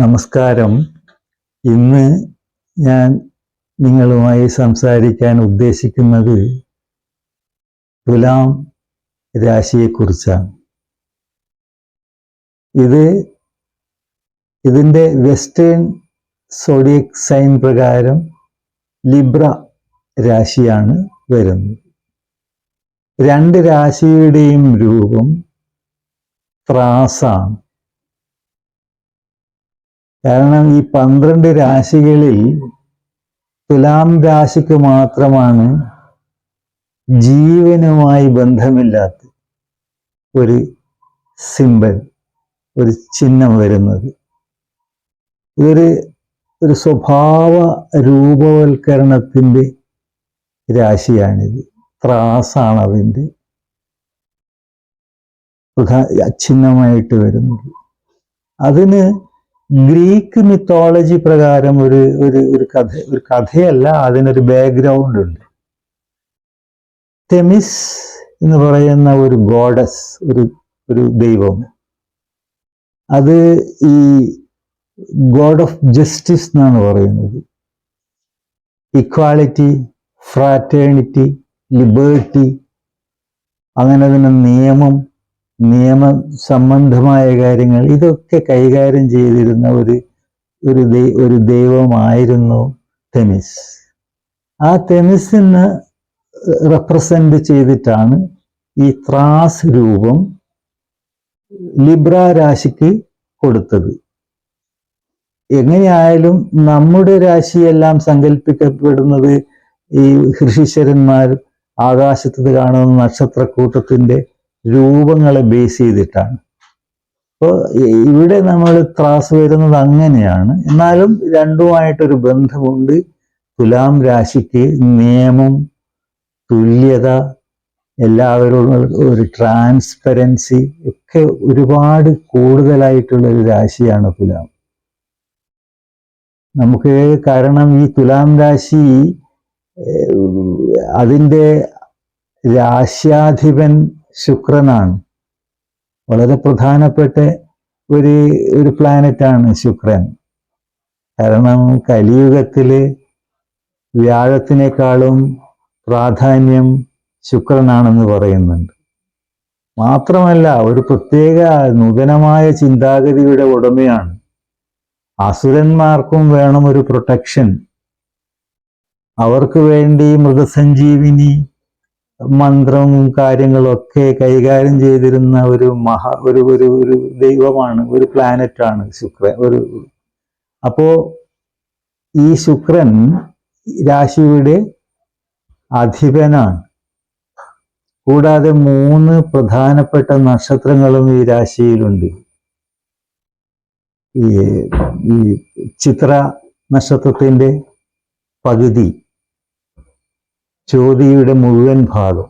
നമസ്കാരം. ഇന്ന് ഞാൻ നിങ്ങളുമായി സംസാരിക്കാൻ ഉദ്ദേശിക്കുന്നത് തുലാം രാശിയെക്കുറിച്ചാണ്. ഇത് ഇതിന്റെ വെസ്റ്റേൺ സോഡിയക് സൈൻ പ്രകാരം ലിബ്ര രാശിയാണ് വരുന്നത്. രണ്ട് രാശിയുടെയും രൂപം ത്രാസാണ്. കാരണം ഈ പന്ത്രണ്ട് രാശികളിൽ തുലാം രാശിക്ക് മാത്രമാണ് ജീവനുമായി ബന്ധമില്ലാത്ത ഒരു സിമ്പൽ ഒരു ചിഹ്നം വരുന്നത്. ഇതൊരു ഒരു സ്വഭാവ രൂപവൽക്കരണത്തിന്റെ രാശിയാണിത്. ത്രാസാണ് അതിന്റെ. ചിഹ്നമായിട്ട് വരുന്നത്. അതിന് ഗ്രീക്ക് മിത്തോളജി പ്രകാരം ഒരു ഒരു ഒരു കഥ ഒരു കഥയല്ല അതിനൊരു ബാക്ക്ഗ്രൗണ്ട് ഉണ്ട്. തെമിസ് എന്ന് പറയുന്ന ഒരു ഗോഡസ് ഒരു ഒരു ദൈവം. അത് ഈ ഗോഡ് ഓഫ് ജസ്റ്റിസ് എന്നാണ് പറയുന്നത്. ഇക്വാളിറ്റി ഫ്രാറ്റേണിറ്റി ലിബേർട്ടി അങ്ങനെ തന്നെ നിയമം നിയമ സംബന്ധമായ കാര്യങ്ങൾ ഇതൊക്കെ കൈകാര്യം ചെയ്തിരുന്ന ഒരു ഒരു ഒരു ദൈവമായിരുന്നു തെമിസ്. ആ തെമിസിന് റെപ്രസെന്റ് ചെയ്തിട്ടാണ് ഈ ത്രാസ് രൂപം ലിബ്ര രാശിക്ക് കൊടുത്തത്. എങ്ങനെയായാലും നമ്മുടെ രാശിയെല്ലാം സങ്കല്പിക്കപ്പെടുന്നത് ഈ ഋഷീശ്വരന്മാർ ആകാശത്ത് കാണുന്ന നക്ഷത്രക്കൂട്ടത്തിന്റെ രൂപങ്ങളെ ബേസ് ചെയ്തിട്ടാണ്. അപ്പോൾ ഇവിടെ നമ്മൾ ത്രാസ് വരുന്നത് അങ്ങനെയാണ്. എന്നാലും രണ്ടുമായിട്ടൊരു ബന്ധമുണ്ട്. തുലാം രാശിക്ക് നിയമം തുല്യത എല്ലാവരോടും ഒരു ട്രാൻസ്പെറൻസി ഒക്കെ ഒരുപാട് കൂടുതലായിട്ടുള്ള ഒരു രാശിയാണ് തുലാം. നമുക്ക് കാരണം ഈ തുലാം രാശി അതിന്റെ രാശ്യാധിപൻ ശുക്രനാണ്. വളരെ പ്രധാനപ്പെട്ട ഒരു ഒരു പ്ലാനറ്റാണ് ശുക്രൻ. കാരണം കലിയുഗത്തിൽ വ്യാഴത്തിനേക്കാളും പ്രാധാന്യം ശുക്രനാണെന്ന് പറയുന്നുണ്ട്. മാത്രമല്ല ഒരു പ്രത്യേക നൂതനമായ ചിന്താഗതിയുടെ ഉടമയാണ്. അസുരന്മാർക്കും വേണം ഒരു പ്രൊട്ടക്ഷൻ. അവർക്ക് വേണ്ടി മൃഗസഞ്ജീവിനി മന്ത്രവും കാര്യങ്ങളും ഒക്കെ കൈകാര്യം ചെയ്തിരുന്ന ഒരു മഹാ ഒരു ഒരു ഒരു ദൈവമാണ് ഒരു പ്ലാനറ്റാണ് ശുക്രൻ ഒരു അപ്പോ ഈ ശുക്രൻ രാശിയുടെ അധിപനാണ്. കൂടാതെ മൂന്ന് പ്രധാനപ്പെട്ട നക്ഷത്രങ്ങളും ഈ രാശിയിലുണ്ട്. ഈ ചിത്ര നക്ഷത്രത്തിന്റെ പകുതി. ചോതിയുടെ മുഴുവൻ ഭാഗം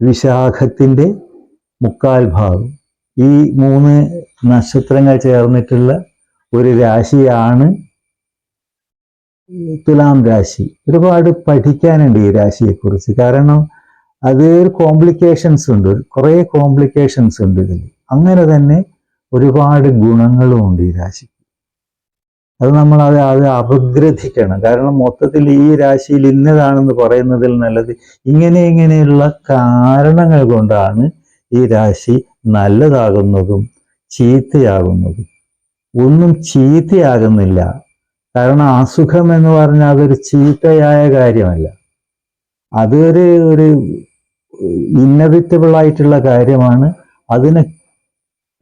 വിശാഖത്തിന്റെ മുക്കാൽ ഭാഗം. ഈ മൂന്ന് നക്ഷത്രങ്ങൾ ചേർന്നിട്ടുള്ള ഒരു രാശിയാണ് തുലാം രാശി. ഒരുപാട് പഠിക്കാനുണ്ട് ഈ രാശിയെക്കുറിച്ച്. കാരണം അത് ഒരു കോംപ്ലിക്കേഷൻസ് ഉണ്ട്. കുറേ കോംപ്ലിക്കേഷൻസ് ഉണ്ട് ഇതിൽ അങ്ങനെ തന്നെ ഒരുപാട് ഗുണങ്ങളും ഉണ്ട് ഈ രാശി അത് നമ്മൾ അത് അത് അപഗ്രഥിക്കണം. കാരണം മൊത്തത്തിൽ ഈ രാശിയിൽ ഇന്നതാണെന്ന് പറയുന്നതിൽ നല്ലത് ഇങ്ങനെ ഇങ്ങനെയുള്ള കാരണങ്ങൾ കൊണ്ടാണ് ഈ രാശി നല്ലതാകുന്നതും ചീത്തയാകുന്നതും. ഒന്നും ചീത്തയാകുന്നില്ല. കാരണം അസുഖം എന്ന് പറഞ്ഞാൽ അതൊരു ചീത്തയായ കാര്യമല്ല. അതൊരു ഒരു ഇന്നവിറ്റബിൾ ആയിട്ടുള്ള കാര്യമാണ്. അതിനെ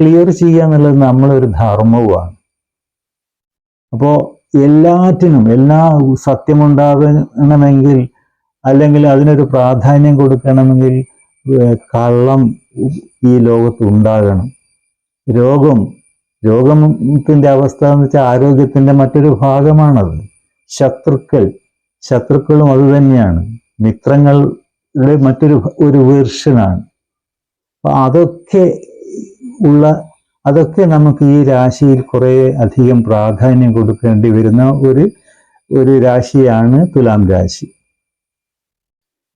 ക്ലിയർ ചെയ്യുക എന്നുള്ളത് നമ്മളൊരു ധർമ്മവുമാണ്. അപ്പോൾ എല്ലാറ്റിനും എല്ലാ സത്യമുണ്ടാകണമെങ്കിൽ അല്ലെങ്കിൽ അതിനൊരു പ്രാധാന്യം കൊടുക്കണമെങ്കിൽ കള്ളം ഈ ലോകത്ത് ഉണ്ടാകണം. രോഗം രോഗത്തിന്റെ അവസ്ഥ എന്ന് വെച്ചാൽ ആരോഗ്യത്തിന്റെ മറ്റൊരു ഭാഗമാണത്. ശത്രുക്കൾ ശത്രുക്കളും അത് തന്നെയാണ്. മിത്രങ്ങളുടെ മറ്റൊരു ഒരു വേർഷനാണ്. അതൊക്കെ ഉള്ള അതൊക്കെ നമുക്ക് ഈ രാശിയിൽ കുറേ അധികം പ്രാധാന്യം കൊടുക്കേണ്ടി വരുന്ന ഒരു ഒരു രാശിയാണ് തുലാം രാശി.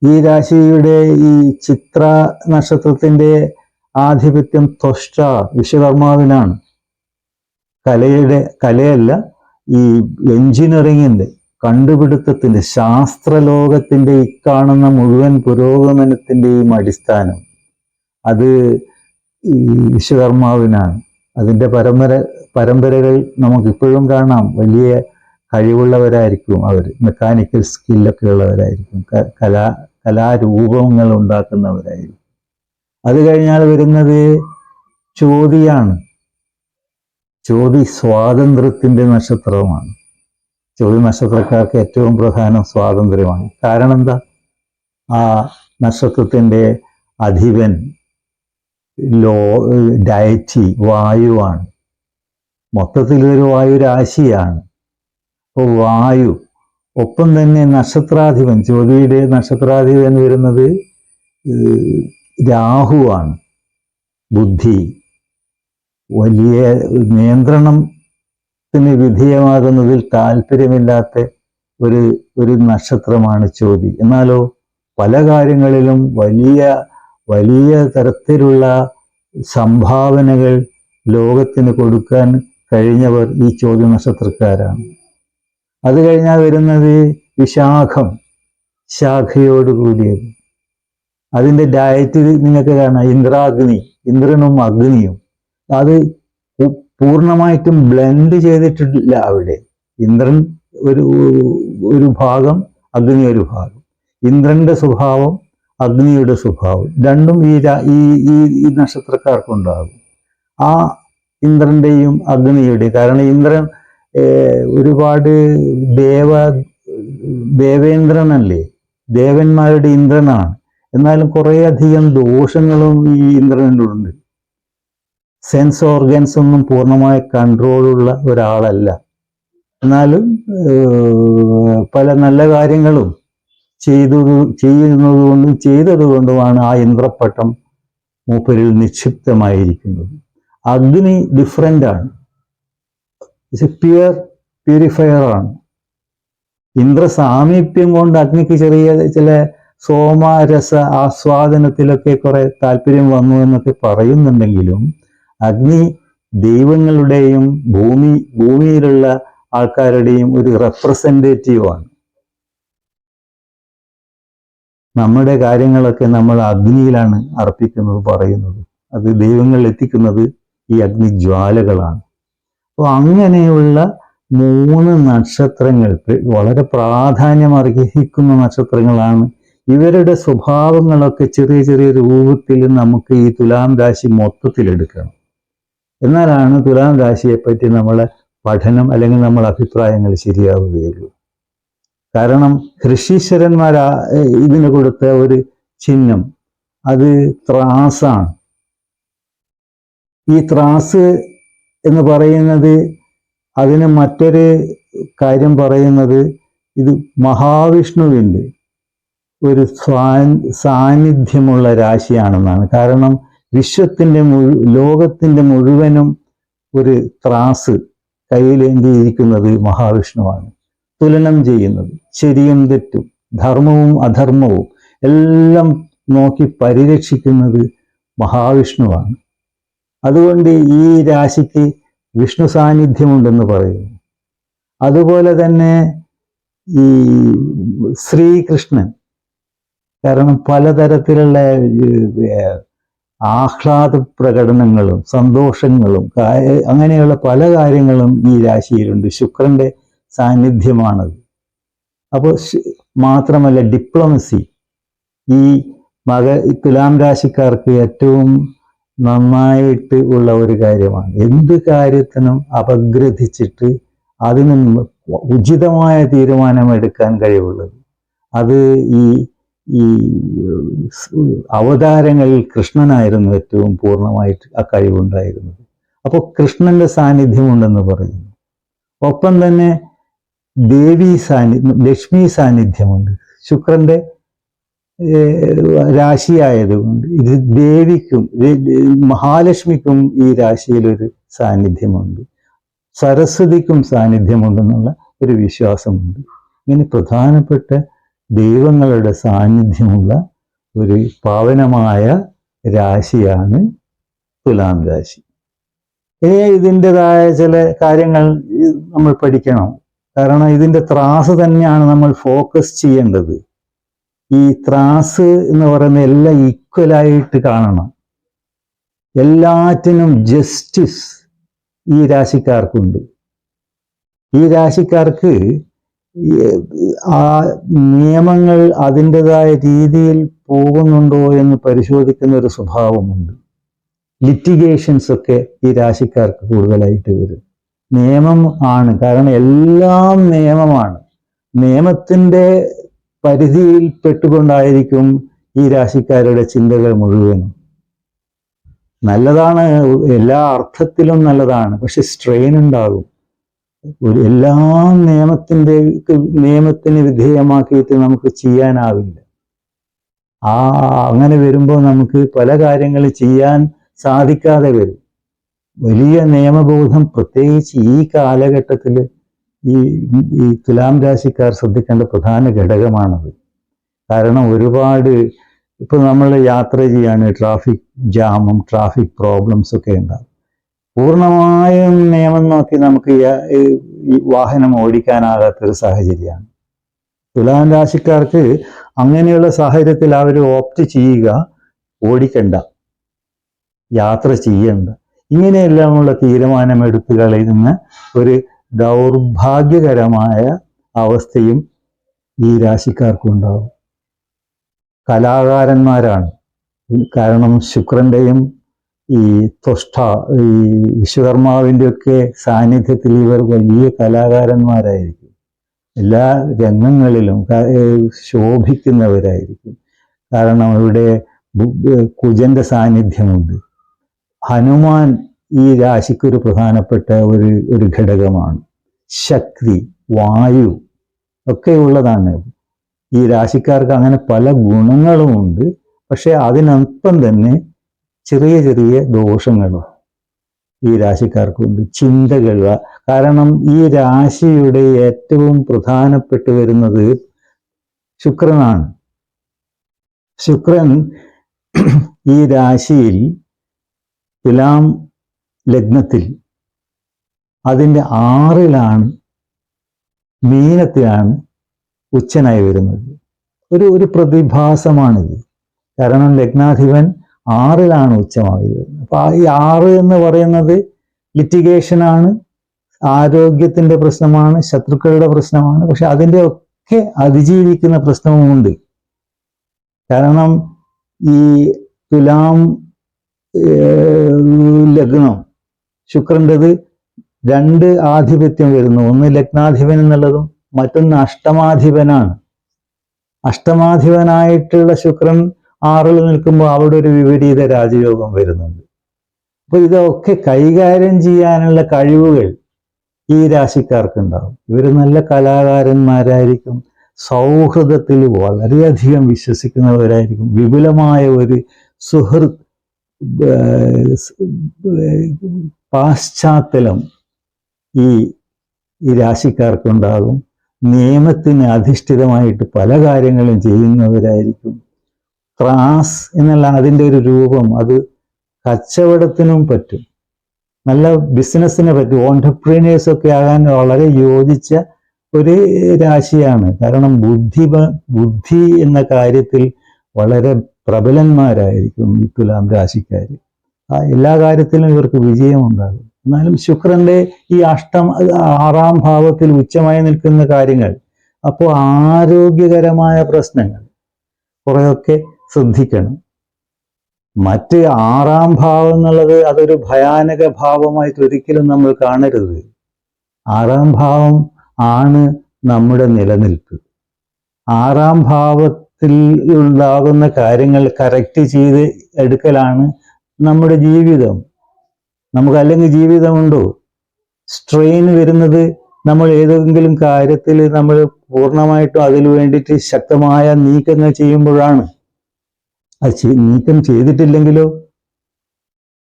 ഈ രാശിയുടെ ഈ ചിത്ര നക്ഷത്രത്തിന്റെ ആധിപത്യം ത്വഷ്ട വിശ്വകർമാവിനാണ്. കലയുടെ കലയല്ല ഈ എഞ്ചിനീയറിങ്ങിന്റെ കണ്ടുപിടുത്തത്തിന്റെ ശാസ്ത്രലോകത്തിന്റെ ഇക്കാണുന്ന മുഴുവൻ പുരോഗമനത്തിന്റെയും അടിസ്ഥാനം. അത് ഈ വിശ്വകർമാവിനാണ് അതിന്റെ പരമ്പര പരമ്പരകൾ നമുക്കിപ്പോഴും കാണാം. വലിയ കഴിവുള്ളവരായിരിക്കും അവർ. മെക്കാനിക്കൽ സ്കില്ലൊക്കെ ഉള്ളവരായിരിക്കും. കലാ കലാരൂപങ്ങൾ ഉണ്ടാക്കുന്നവരായിരിക്കും. അത് കഴിഞ്ഞാൽ വരുന്നത് ചോതിയാണ് ചോതി സ്വാതന്ത്ര്യത്തിന്റെ നക്ഷത്രമാണ്. ചോതി നക്ഷത്രക്കാർക്ക് ഏറ്റവും പ്രധാനം സ്വാതന്ത്ര്യമാണ്. കാരണം എന്താ? ആ നക്ഷത്രത്തിന്റെ അധിപൻ ലോ ഡയറ്റി വായുവാണ്. മൊത്തത്തിൽ ഒരു വായു രാശിയാണ് അപ്പോൾ വായു ഒപ്പം തന്നെ നക്ഷത്രാധിപൻ ജ്യോതിയുടെ നക്ഷത്രാധിപൻ വരുന്നത് രാഹുവാണ്. ബുദ്ധി വലിയ നിയന്ത്രണത്തിന് വിധേയമാകുന്നതിൽ താല്പര്യമില്ലാത്ത ഒരു ഒരു നക്ഷത്രമാണ് ചോതി എന്നാലോ പല കാര്യങ്ങളിലും വലിയ വലിയ തരത്തിലുള്ള സംഭാവനകൾ ലോകത്തിന് കൊടുക്കാൻ കഴിഞ്ഞവർ ഈ ചോദ്യ നക്ഷത്രക്കാരാണ്. അത് കഴിഞ്ഞാൽ വരുന്നത് വിശാഖം ശാഖയോട് കൂടിയത്. അതിന്റെ ഡയറ്റ് നിങ്ങൾക്ക് കാണാം. ഇന്ദ്രാഗ്നി ഇന്ദ്രനും അഗ്നിയും. അത് പൂർണമായിട്ടും ബ്ലെൻഡ് ചെയ്തിട്ടില്ല അവിടെ. ഇന്ദ്രൻ ഒരു ഒരു ഭാഗം അഗ്നി ഒരു ഭാഗം. ഇന്ദ്രന്റെ സ്വഭാവം അഗ്നിയുടെ സ്വഭാവം. രണ്ടും ഈ ഈ ഈ നക്ഷത്രക്കാർക്കുണ്ടാകും. ആ ഇന്ദ്രന്റെയും അഗ്നിയുടെയും കാരണം ഇന്ദ്രൻ ഒരുപാട് ദേവ ദേവേന്ദ്രനല്ലേ? ദേവന്മാരുടെ ഇന്ദ്രനാണ്. എന്നാലും കുറേയധികം ദോഷങ്ങളും ഈ ഇന്ദ്രനിലുണ്ട്. സെൻസ് ഓർഗൻസ് ഒന്നും പൂർണമായ കൺട്രോളുള്ള ഒരാളല്ല. എന്നാലും പല നല്ല കാര്യങ്ങളും ചെയ്തത് ചെയ്യുന്നത് കൊണ്ടും ചെയ്തത് കൊണ്ടുമാണ് ആ ഇന്ദ്രപ്പട്ടം മൂപ്പരിൽ നിക്ഷിപ്തമായിരിക്കുന്നത്. അഗ്നി ഡിഫറെന്റ് ആണ്. പ്യർ പ്യൂരിഫയർ ആണ്. ഇന്ദ്ര സാമീപ്യം കൊണ്ട് അഗ്നിക്ക് ചെറിയ ചില സോമരസ ആസ്വാദനത്തിലൊക്കെ കുറെ താല്പര്യം വന്നു എന്നൊക്കെ പറയുന്നുണ്ടെങ്കിലും അഗ്നി ദൈവങ്ങളുടെയും ഭൂമി ഭൂമിയിലുള്ള ആൾക്കാരുടെയും ഒരു റെപ്രസെന്റേറ്റീവ് നമ്മുടെ കാര്യങ്ങളൊക്കെ നമ്മൾ അഗ്നിയിലാണ് അർപ്പിക്കുന്നത് പറയുന്നത്. അത് ദൈവങ്ങൾ എത്തിക്കുന്നത് ഈ അഗ്നിജ്വാലകളാണ്. അപ്പോൾ അങ്ങനെയുള്ള മൂന്ന് നക്ഷത്രങ്ങൾക്ക് വളരെ പ്രാധാന്യം അർഹിക്കുന്ന നക്ഷത്രങ്ങളാണ്. ഇവരുടെ സ്വഭാവങ്ങളൊക്കെ ചെറിയ ചെറിയ രൂപത്തിൽ നമുക്ക് ഈ തുലാം രാശി മൊത്തത്തിലെടുക്കണം എന്നാലാണ് തുലാം രാശിയെപ്പറ്റി നമ്മളെ പഠനം അല്ലെങ്കിൽ നമ്മളെ അഭിപ്രായങ്ങൾ ശരിയാവുകയുള്ളൂ. കാരണം ഋഷീശ്വരന്മാരാ ഇതിന് കൊടുത്ത ഒരു ചിഹ്നം. അത് ത്രാസാണ്. ഈ ത്രാസ് എന്ന് പറയുന്നത് അതിന് മറ്റൊരു കാര്യം പറയുന്നത് ഇത് മഹാവിഷ്ണുവിന്റെ ഒരു സാന്നിധ്യമുള്ള രാശിയാണെന്നാണ്. കാരണം വിശ്വത്തിന്റെ മുഴു ലോകത്തിന്റെ മുഴുവനും ഒരു ത്രാസ് കയ്യിലേന്തിയിരിക്കുന്നത് മഹാവിഷ്ണുവാണ്. തുലനം ചെയ്യുന്നത്. ശരിയും തെറ്റും ധർമ്മവും അധർമ്മവും എല്ലാം നോക്കി പരിരക്ഷിക്കുന്നത് മഹാവിഷ്ണുവാണ്. അതുകൊണ്ട് ഈ രാശിക്ക് വിഷ്ണു സാന്നിധ്യമുണ്ടെന്ന് പറയുന്നു. അതുപോലെ തന്നെ ഈ ശ്രീകൃഷ്ണൻ കാരണം പലതരത്തിലുള്ള ആഹ്ലാദ പ്രകടനങ്ങളും സന്തോഷങ്ങളും അങ്ങനെയുള്ള പല കാര്യങ്ങളും ഈ രാശിയിലുണ്ട്. ശുക്രന്റെ സാന്നിധ്യമാണത്. അപ്പോൾ മാത്രമല്ല ഡിപ്ലോമസി ഈ മക തുലാം രാശിക്കാർക്ക് ഏറ്റവും നന്നായിട്ട് ഉള്ള ഒരു കാര്യമാണ്. എന്ത് കാര്യത്തിനും അപഗ്രഥിച്ചിട്ട് അതിന് ഉചിതമായ തീരുമാനമെടുക്കാൻ കഴിവുള്ളത്. അത് ഈ ഈ അവതാരങ്ങളിൽ കൃഷ്ണനായിരുന്നു ഏറ്റവും പൂർണമായിട്ട് ആ കഴിവുണ്ടായിരുന്നത്. അപ്പോൾ കൃഷ്ണന്റെ സാന്നിധ്യമുണ്ടെന്ന് പറയുന്നു. ഒപ്പം തന്നെ ദേവി സാന്നിധ്യം ലക്ഷ്മി സാന്നിധ്യമുണ്ട്. ശുക്രന്റെ രാശി രാശിയായതുകൊണ്ട് ഇത് ദേവിക്കും മഹാലക്ഷ്മിക്കും ഈ രാശിയിലൊരു സാന്നിധ്യമുണ്ട്. സരസ്വതിക്കും സാന്നിധ്യമുണ്ടെന്നുള്ള ഒരു വിശ്വാസമുണ്ട്. ഇങ്ങനെ പ്രധാനപ്പെട്ട ദൈവങ്ങളുടെ സാന്നിധ്യമുള്ള ഒരു പാവനമായ രാശിയാണ് തുലാം രാശി. ഇനി ഇതിന്റെതായ ചില കാര്യങ്ങൾ നമ്മൾ പഠിക്കണം. കാരണം ഇതിന്റെ ത്രാസ് തന്നെയാണ് നമ്മൾ ഫോക്കസ് ചെയ്യേണ്ടത്. ഈ ത്രാസ് എന്ന് പറയുന്ന എല്ലാം ഈക്വലായിട്ട് കാണണം. എല്ലാറ്റിനും ജസ്റ്റിസ് ഈ രാശിക്കാർക്കുണ്ട്. ഈ രാശിക്കാർക്ക് ആ നിയമങ്ങൾ അതിന്റെതായ രീതിയിൽ പോകുന്നുണ്ടോ എന്ന് പരിശോധിക്കുന്ന ഒരു സ്വഭാവമുണ്ട്. ലിറ്റിഗേഷൻസ് ഒക്കെ ഈ രാശിക്കാർക്ക് കൂടുതലായിട്ട് വരും. നിയമം ആണ്. കാരണം എല്ലാം നിയമമാണ്. നിയമത്തിന്റെ പരിധിയിൽ പെട്ടുകൊണ്ടായിരിക്കും ഈ രാശിക്കാരുടെ ചിന്തകൾ മുഴുവനും. നല്ലതാണ് എല്ലാ അർത്ഥത്തിലും നല്ലതാണ്. പക്ഷെ സ്ട്രെയിൻ ഉണ്ടാകും. ഒരു എല്ലാ നിയമത്തിന്റെ നിയമത്തിന് വിധേയമാക്കിയിട്ട് നമുക്ക് ചെയ്യാനാവില്ല. ആ അങ്ങനെ വരുമ്പോൾ നമുക്ക് പല കാര്യങ്ങൾ ചെയ്യാൻ സാധിക്കാതെ വരും. വലിയ നിയമബോധം പ്രത്യേകിച്ച് ഈ കാലഘട്ടത്തിൽ ഈ ഈ തുലാം രാശിക്കാർ ശ്രദ്ധിക്കേണ്ട പ്രധാന ഘടകമാണത്. കാരണം ഒരുപാട് ഇപ്പൊ നമ്മൾ യാത്ര ചെയ്യാണ് ട്രാഫിക് ജാമും ട്രാഫിക് പ്രോബ്ലംസ് ഒക്കെ ഉണ്ടാകും പൂർണമായും നിയമം നോക്കി നമുക്ക് ഈ വാഹനം ഓടിക്കാനാകാത്തൊരു സാഹചര്യമാണ്. തുലാം രാശിക്കാർക്ക് അങ്ങനെയുള്ള സാഹചര്യത്തിൽ അവർ ഓപ്റ്റ് ചെയ്യുക ഓടിക്കണ്ട. യാത്ര ചെയ്യണ്ട. ഇങ്ങനെയെല്ലാമുള്ള തീരുമാനമെടുത്തു കളയുന്ന ഒരു ദൗർഭാഗ്യകരമായ അവസ്ഥയും ഈ രാശിക്കാർക്കുണ്ടാവും കലാകാരന്മാരാണ്. കാരണം ശുക്രന്റെയും ഈ ത്വഷ്ട ഈ വിശ്വകർമാവിന്റെ ഒക്കെ സാന്നിധ്യത്തിൽ ഇവർ വലിയ കലാകാരന്മാരായിരിക്കും. എല്ലാ രംഗങ്ങളിലും ശോഭിക്കുന്നവരായിരിക്കും. കാരണം ഇവിടെ കുജന്റെ സാന്നിധ്യമുണ്ട്. ഹനുമാൻ ഈ രാശിക്ക് ഒരു പ്രധാനപ്പെട്ട ഒരു ഒരു ഘടകമാണ്. ശക്തി വായു ഒക്കെ ഉള്ളതാണ് ഈ രാശിക്കാർക്ക് അങ്ങനെ പല ഗുണങ്ങളും ഉണ്ട് പക്ഷേ അതിനൊപ്പം തന്നെ ചെറിയ ചെറിയ ദോഷങ്ങളും ഈ രാശിക്കാർക്കുണ്ട്. ചിന്തകൾ. കാരണം ഈ രാശിയുടെ ഏറ്റവും പ്രധാനപ്പെട്ടു വരുന്നത് ശുക്രനാണ്. ശുക്രൻ ഈ രാശിയിൽ തുലാം ലഗ്നത്തിൽ അതിന്റെ ആറിലാണ് മീനത്തിലാണ് ഉച്ചനായി വരുന്നത്. ഒരു ഒരു പ്രതിഭാസമാണിത്. കാരണം ലഗ്നാധിപൻ ആറിലാണ് ഉച്ചമായി വരുന്നത്. അപ്പൊ ഈ ആറ് എന്ന് പറയുന്നത് ലിറ്റിഗേഷനാണ് ആരോഗ്യത്തിന്റെ പ്രശ്നമാണ് ശത്രുക്കളുടെ പ്രശ്നമാണ് പക്ഷെ അതിന്റെ ഒക്കെ അതിജീവിക്കുന്ന പ്രശ്നവുമുണ്ട്. കാരണം ഈ തുലാം ലഗ്നം. ശുക്രന്റെത് രണ്ട് ആധിപത്യം വരുന്നു. ഒന്ന് ലഗ്നാധിപൻ എന്നുള്ളതും മറ്റൊന്ന് അഷ്ടമാധിപനാണ്. അഷ്ടമാധിപനായിട്ടുള്ള ശുക്രൻ ആറിൽ നിൽക്കുമ്പോൾ അവിടെ ഒരു വിപരീത രാജയോഗം വരുന്നുണ്ട്. അപ്പോൾ ഇതൊക്കെ കൈകാര്യം ചെയ്യാനുള്ള കഴിവുകൾ ഈ രാശിക്കാർക്ക് ഉണ്ടാവും ഇവർ നല്ല കലാകാരന്മാരായിരിക്കും. സൗഹൃദത്തിൽ വളരെയധികം വിശ്വസിക്കുന്നവരായിരിക്കും. വിപുലമായ ഒരു സുഹൃത്ത് പാശ്ചാത്തലം ഈ ഈ രാശിക്കാർക്കുണ്ടാകും. നിയമത്തിന് അധിഷ്ഠിതമായിട്ട് പല കാര്യങ്ങളും ചെയ്യുന്നവരായിരിക്കും. ത്രാസ് എന്നല്ല അതിന്റെ ഒരു രൂപം അത് കച്ചവടത്തിനും പറ്റും. നല്ല ബിസിനസ്സിനെ പറ്റും ഓണ്ടർപ്രീനേഴ്സ് ഒക്കെ ആകാൻ വളരെ യോജിച്ച ഒരു രാശിയാണ്. കാരണം ബുദ്ധി ബുദ്ധി എന്ന കാര്യത്തിൽ വളരെ പ്രബലന്മാരായിരിക്കും ഈ തുലാം രാശിക്കാർ ആ എല്ലാ കാര്യത്തിലും ഇവർക്ക് വിജയമുണ്ടാകും. എന്നാലും ശുക്രന്റെ ഈ അഷ്ടം ആറാം ഭാവത്തിൽ ഉച്ചമായി നിൽക്കുന്ന കാര്യങ്ങൾ അപ്പോൾ ആരോഗ്യകരമായ പ്രശ്നങ്ങൾ കുറെയൊക്കെ ശ്രദ്ധിക്കണം. മറ്റ് ആറാം ഭാവം എന്നുള്ളത് അതൊരു ഭയാനക ഭാവമായിട്ട് ഒരിക്കലും നമ്മൾ കാണരുത്. ആറാം ഭാവം ആണ് നമ്മുടെ നിലനിൽപ്പ്. ആറാം ഭാവത്തിൽ ഉണ്ടാകുന്ന കാര്യങ്ങൾ കറക്റ്റ് ചെയ്ത് എടുക്കലാണ് നമ്മുടെ ജീവിതം. നമുക്ക് അല്ലെങ്കിൽ ജീവിതമുണ്ടോ സ്ട്രെയിൻ വരുന്നത് നമ്മൾ ഏതെങ്കിലും കാര്യത്തിൽ നമ്മൾ പൂർണമായിട്ടും അതിനു വേണ്ടിയിട്ട് ശക്തമായ നീക്കങ്ങൾ ചെയ്യുമ്പോഴാണ്. അത് നീക്കം ചെയ്തിട്ടില്ലെങ്കിലോ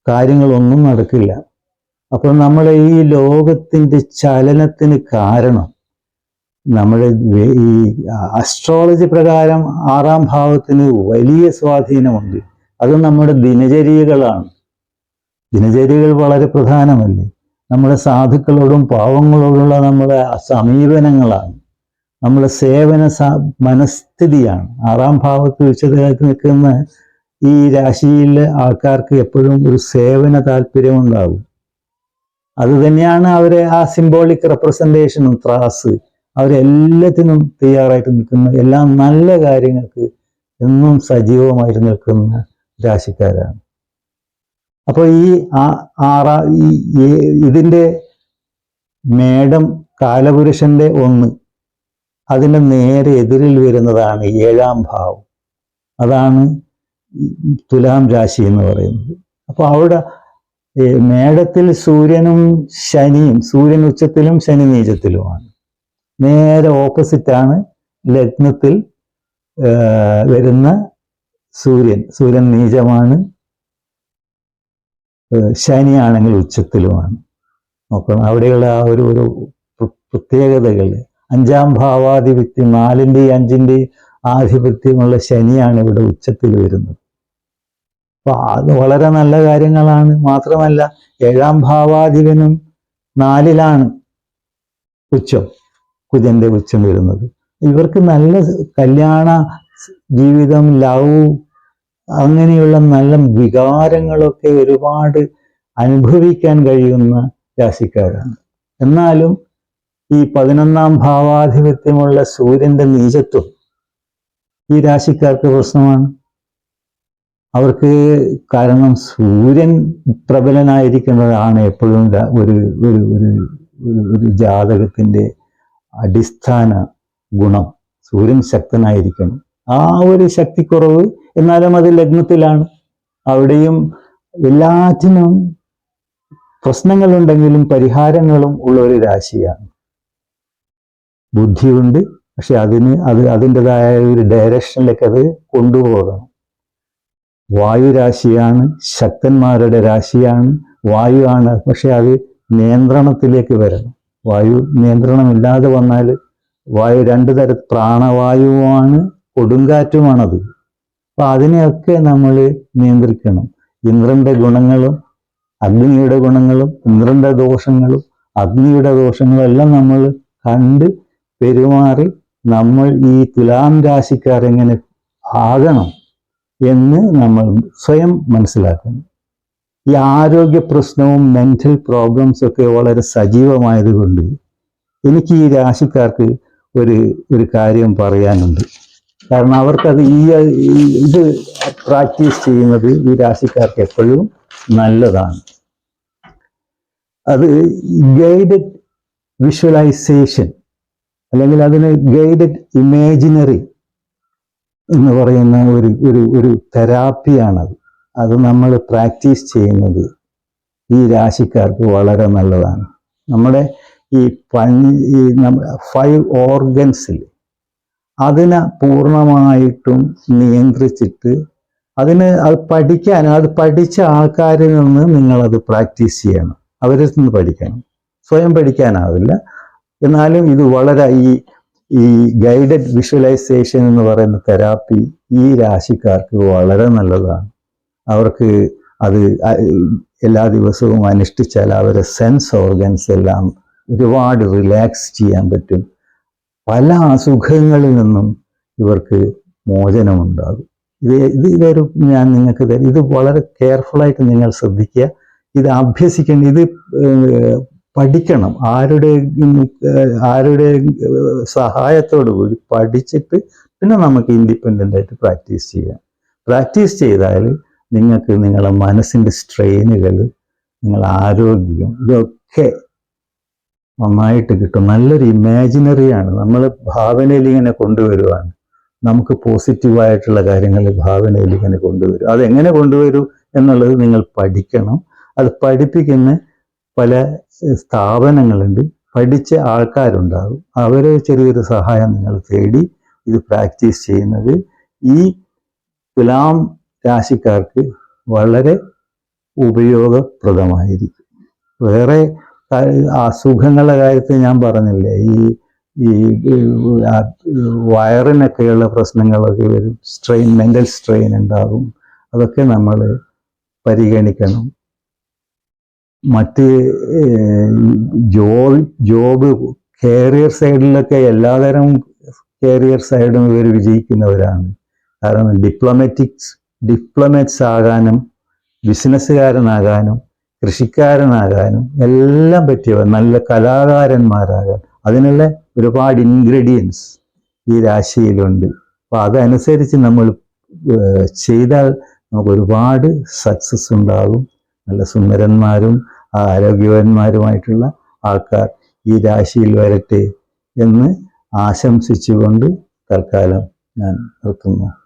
കാര്യങ്ങളൊന്നും നടക്കില്ല. അപ്പോൾ നമ്മളെ ഈ ലോകത്തിന്റെ ചലനത്തിന് കാരണം നമ്മുടെ ഈ അസ്ട്രോളജി പ്രകാരം ആറാം ഭാവത്തിന് വലിയ സ്വാധീനമുണ്ട്. അത് നമ്മുടെ ദിനചര്യകളാണ്. ദിനചര്യകൾ വളരെ പ്രധാനമല്ലേ? നമ്മുടെ സാധുക്കളോടും പാവങ്ങളോടുള്ള നമ്മുടെ സമീപനങ്ങളാണ്. നമ്മുടെ സേവന മനസ്ഥിതിയാണ്. ആറാം ഭാവത്ത് വിശദമായിട്ട് നിൽക്കുന്ന ഈ രാശിയിലെ ആൾക്കാർക്ക് എപ്പോഴും ഒരു സേവന താല്പര്യം ഉണ്ടാകും അത് തന്നെയാണ് അവരെ ആ സിംബോളിക് റെപ്രസെന്റേഷനും ത്രാസ്. അവരെല്ലാത്തിനും തയ്യാറായിട്ട് നിൽക്കുന്ന എല്ലാ നല്ല കാര്യങ്ങൾക്ക് എന്നും സജീവമായിട്ട് നിൽക്കുന്ന രാശിക്കാരാണ്. അപ്പോൾ ഈ ആറാ ഈ- ഇതിന്റെ മേടം കാലപുരുഷന്റെ ഒന്ന് അതിന്റെ നേരെ എതിരിൽ വരുന്നതാണ് ഏഴാം ഭാവം. അതാണ് തുലാം രാശി എന്ന് പറയുന്നത്. അപ്പോൾ അവിടെ മേടത്തിൽ സൂര്യനും ശനിയും സൂര്യൻ ഉച്ചത്തിലും ശനി നീചത്തിലുമാണ്. നേരെ ഓപ്പോസിറ്റാണ് ലഗ്നത്തിൽ വരുന്ന സൂര്യൻ. സൂര്യൻ നീചമാണ്. ശനിയാണെങ്കിൽ ഉച്ചത്തിലുമാണ്. നോക്കണം. അവിടെയുള്ള ആ ഒരു ഒരു പ്രത്യേകതകൾ. അഞ്ചാം ഭാവാധിപത്യം നാലിന്റെയും അഞ്ചിന്റെയും ആധിപത്യമുള്ള ശനിയാണ് ഇവിടെ ഉച്ചത്തിൽ വരുന്നത്. അപ്പൊ അത് വളരെ നല്ല കാര്യങ്ങളാണ്. മാത്രമല്ല ഏഴാം ഭാവാധിപനും നാലിലാണ് ഉച്ചം. കുജന്റെ ഉച്ചം വരുന്നത്. ഇവർക്ക് നല്ല കല്യാണ ജീവിതം ലവ് അങ്ങനെയുള്ള നല്ല വികാരങ്ങളൊക്കെ ഒരുപാട് അനുഭവിക്കാൻ കഴിയുന്ന രാശിക്കാരാണ്. എന്നാലും ഈ പതിനൊന്നാം ഭാവാധിപത്യമുള്ള സൂര്യന്റെ നീചത്വം ഈ രാശിക്കാർക്ക് പ്രശ്നമാണ്. അവർക്ക് കാരണം സൂര്യൻ പ്രബലനായിരിക്കുന്നതാണ് എപ്പോഴും ഒരു ഒരു ഒരു ഒരു- ജാതകത്തിന്റെ അടിസ്ഥാന ഗുണം. സൂര്യൻ ശക്തനായിരിക്കണം. ആ ഒരു ശക്തിക്കുറവ് എന്നാലും അത് ലഗ്നത്തിലാണ്. അവിടെയും എല്ലാറ്റിനും പ്രശ്നങ്ങളുണ്ടെങ്കിലും പരിഹാരങ്ങളും ഉള്ള ഒരു രാശിയാണ്. ബുദ്ധിയുണ്ട് പക്ഷെ അതിന് അത് അതിന്റെതായ ഒരു ഡയറക്ഷനിലേക്ക് അത് കൊണ്ടുപോകണം. വായു രാശിയാണ് ശക്തന്മാരുടെ രാശിയാണ്. വായുവാണ് പക്ഷെ അത് നിയന്ത്രണത്തിലേക്ക് വരണം. വായു നിയന്ത്രണമില്ലാതെ വന്നാൽ വായു രണ്ട് തര പ്രാണവായുവാണ് കൊടുങ്കാറ്റുമാണത്. അപ്പൊ അതിനെയൊക്കെ നമ്മൾ നിയന്ത്രിക്കണം. ഇന്ദ്രന്റെ ഗുണങ്ങളും അഗ്നിയുടെ ഗുണങ്ങളും ഇന്ദ്രന്റെ ദോഷങ്ങളും അഗ്നിയുടെ ദോഷങ്ങളും എല്ലാം നമ്മൾ കണ്ട് പെരുമാറി നമ്മൾ ഈ തുലാം രാശിക്കാരെങ്ങനെ ആകണം എന്ന് നമ്മൾ സ്വയം മനസ്സിലാക്കണം. ഈ ആരോഗ്യ പ്രശ്നവും മെന്റൽ പ്രോബ്ലംസ് ഒക്കെ വളരെ സജീവമായതുകൊണ്ട് എനിക്ക് ഈ രാശിക്കാർക്ക് ഒരു ഒരു കാര്യം പറയാനുണ്ട്. കാരണം അവർക്കത് ഈ- ഇത് പ്രാക്ടീസ് ചെയ്യുന്നത് ഈ രാശിക്കാർക്ക് എപ്പോഴും നല്ലതാണ്. അത് ഗൈഡഡ് വിഷ്വലൈസേഷൻ അല്ലെങ്കിൽ അതിന് ഗൈഡഡ് ഇമേജിനറി എന്ന് പറയുന്ന ഒരു ഒരു ഒരു തെറാപ്പിയാണത് അത് നമ്മൾ പ്രാക്ടീസ് ചെയ്യുന്നത് ഈ രാശിക്കാർക്ക് വളരെ നല്ലതാണ്. നമ്മുടെ ഈ പഞ്ച് ഈ ഫൈവ് ഓർഗൻസിൽ അതിനെ പൂർണമായിട്ടും നിയന്ത്രിച്ചിട്ട് അതിന് അത് പഠിക്കാൻ അത് പഠിച്ച ആൾക്കാരിൽ നിന്ന് നിങ്ങളത് പ്രാക്ടീസ് ചെയ്യണം. അവരിൽ നിന്ന് പഠിക്കണം. സ്വയം പഠിക്കാനാവില്ല. എന്നാലും ഇത് വളരെ ഈ ഈ ഗൈഡഡ് വിഷ്വലൈസേഷൻ എന്ന് പറയുന്ന തെറാപ്പി ഈ രാശിക്കാർക്ക് വളരെ നല്ലതാണ്. അവർക്ക് അത് എല്ലാ ദിവസവും അനുഷ്ഠിച്ചാൽ അവരെ സെൻസ് ഓർഗൻസ് എല്ലാം ഒരുപാട് റിലാക്സ് ചെയ്യാൻ പറ്റും. പല അസുഖങ്ങളിൽ നിന്നും ഇവർക്ക് മോചനമുണ്ടാകും. ഇത് ഇത് ഇതൊരു ഞാൻ നിങ്ങൾക്ക് തരും. ഇത് വളരെ കെയർഫുള്ളായിട്ട് നിങ്ങൾ ശ്രദ്ധിക്കുക. ഇത് അഭ്യസിക്കേണ്ട ഇത് പഠിക്കണം. ആരുടെ ആരുടെ സഹായത്തോടു കൂടി പഠിച്ചിട്ട് പിന്നെ നമുക്ക് ഇൻഡിപെൻഡന്റ് ആയിട്ട് പ്രാക്ടീസ് ചെയ്യാം. പ്രാക്ടീസ് ചെയ്താൽ നിങ്ങൾക്ക് നിങ്ങളുടെ മനസ്സിന്റെ സ്ട്രെയിനുകൾ നിങ്ങളുടെ ആരോഗ്യം ഇതൊക്കെ നന്നായിട്ട് കിട്ടും. നല്ലൊരു ഇമാജിനറിയാണ് നമ്മൾ ഭാവനയിൽ ഇങ്ങനെ കൊണ്ടുവരുവാണ്. നമുക്ക് പോസിറ്റീവായിട്ടുള്ള കാര്യങ്ങൾ ഭാവനയിൽ ഇങ്ങനെ കൊണ്ടുവരും. അതെങ്ങനെ കൊണ്ടുവരും എന്നുള്ളത് നിങ്ങൾ പഠിക്കണം. അത് പഠിപ്പിക്കുന്ന പല സ്ഥാപനങ്ങളുണ്ട്. പഠിച്ച ആൾക്കാരുണ്ടാകും. അവരെ ചെറിയൊരു സഹായം നിങ്ങൾ തേടി ഇത് പ്രാക്ടീസ് ചെയ്യുന്നത്. ഈ തുലാം രാശിക്കാർക്ക് വളരെ ഉപയോഗപ്രദമായിരിക്കും. വേറെ അസുഖങ്ങളുടെ കാര്യത്തിൽ ഞാൻ പറഞ്ഞില്ലേ ഈ ഈ വയറിനൊക്കെയുള്ള പ്രശ്നങ്ങളൊക്കെ വരും സ്ട്രെയിൻ മെന്റൽ സ്ട്രെയിൻ ഉണ്ടാകും അതൊക്കെ നമ്മൾ പരിഗണിക്കണം. മറ്റ് ജോബ് ജോബ് കാരിയർ സൈഡിലൊക്കെ എല്ലാതരം കാരിയർ സൈഡും ഇവർ വിജയിക്കുന്നവരാണ്. കാരണം ഡിപ്ലോമാറ്റിക്സ് ഡിപ്ലോമാറ്റ്സ് ആകാനും ബിസിനസ്സുകാരനാകാനും കൃഷിക്കാരനാകാനും എല്ലാം പറ്റിയവർ നല്ല കലാകാരന്മാരാകാൻ. അതിനുള്ള ഒരുപാട് ഇൻഗ്രീഡിയൻസ് ഈ രാശിയിലുണ്ട്. അപ്പോൾ അതനുസരിച്ച് നമ്മൾ ചെയ്താൽ നമുക്ക് ഒരുപാട് സക്സസ് ഉണ്ടാകും. നല്ല സുന്ദരന്മാരും ആരോഗ്യവാന്മാരുമായിട്ടുള്ള ആൾക്കാർ ഈ രാശിയിൽ വരട്ടെ എന്ന് ആശംസിച്ചുകൊണ്ട് തൽക്കാലം ഞാൻ നിർത്തുന്നു.